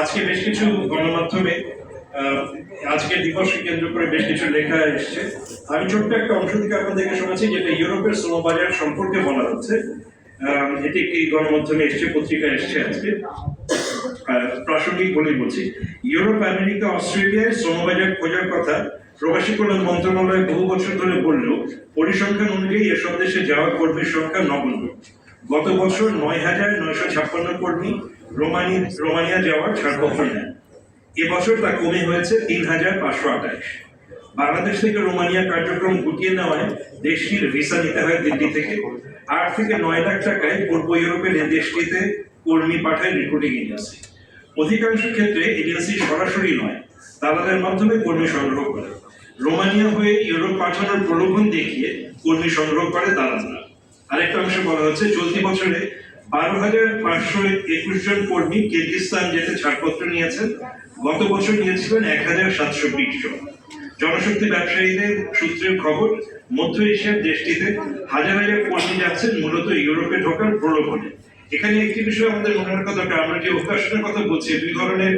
আজকে বেশ কিছু গণমাধ্যমে আহ, আজকের দিবসকে কেন্দ্র করে বেশ কিছু লেখা এসছে। আমি ছোট্ট একটা অংশ থেকে আপনাদেরকে শোনাচ্ছি যেটা ইউরোপের শ্রমবাজার সম্পর্কে বলা হচ্ছে। এটি একটি গণমাধ্যমে এসছে পত্রিকা এসছে আজকে। প্রাসঙ্গিক বলেই বলছি ইউরোপ আমেরিকা অস্ট্রেলিয়ায় শ্রমবাজার খোঁজার কথা প্রবাসী কল্যাণ মন্ত্রণালয় বহু বছর ধরে বললেও পরিসংখ্যান অনুযায়ী এসব দেশে যাওয়া কর্মীর সংখ্যা নগণ্য। গত বছর নয় হাজার নয়শো ছাপ্পান্ন কর্মী রোমানি রোমানিয়া যাওয়ার ছাড়পত্র নেন এবছর তা কমে হয়েছে তিন হাজার পাঁচশো আঠাশ। বাংলাদেশ থেকে রোমানিয়া কার্যক্রম গুটিয়ে নেওয়ায় দেশটির ভিসা নিতে হয় দিল্লি থেকে। আট থেকে নয় লাখ টাকায় পূর্ব ইউরোপের এই দেশটিতে কর্মী পাঠায় রিক্রুটিং এজেন্সি অধিকাংশ ক্ষেত্রে এজেন্সি সরাসরি নয় দালালের মাধ্যমে কর্মী সংগ্রহ করে। রোমানিয়া হয়ে ইউরোপ পাঠানোর প্রলোভন দেখিয়ে কর্মী সংগ্রহ করে দালালরা আরেকটা অংশে বলা হচ্ছে, চলতি বছরে বারো হাজার পাঁচশো একুশ জন কর্মী কিরগিস্তান যেতে ছাড়পত্র নিয়েছেন। গত বছর নিয়েছিলেন এক হাজার সাতশো বিশ জন। জনশক্তি ব্যবসায়ীদের সূত্রের খবর, মধ্য এশিয়ার দেশটিতে হাজার হাজার কর্মী যাচ্ছেন, মূলত ইউরোপে ঢোকার প্রলোভনে। এখানে একটি বিষয় আমাদের মনে রাখা দরকার, আমরা যে অভ্যাসনের কথা বলছি, দুই ধরনের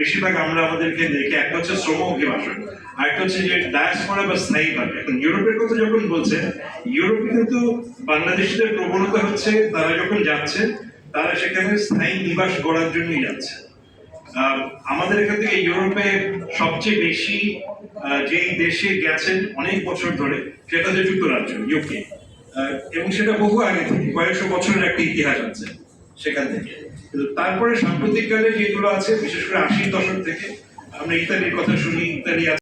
বেশিরভাগ আমরা আমাদেরকে দেখে। একটা হচ্ছে শ্রম অভিবাসন আর একটা হচ্ছে যে ডায়াসপোরা বা স্থায়ী ভাবে এখন ইউরোপের কথা যখন বলছেন, ইউরোপে কিন্তু বাংলাদেশিদের প্রবণতা হচ্ছে, তারা যখন যাচ্ছে, তারা সেখানে স্থায়ী নিবাস গড়ার জন্যই যাচ্ছে। আমাদের এখান থেকে ইউরোপে সবচেয়ে বেশি যেই দেশে গেছেন অনেক বছর ধরে, সেটা হচ্ছে যুক্তরাজ্য, ইউকে। এবং সেটা বহু আগে থেকে, কয়েকশো বছরের একটা ইতিহাস আছে সেখান থেকে। কিন্তু তারপরে সাম্প্রতিককালে যেগুলো আছে, বিশেষ করে আশির দশক থেকে, আমরা ইতালির কথা শুনি, ইতালি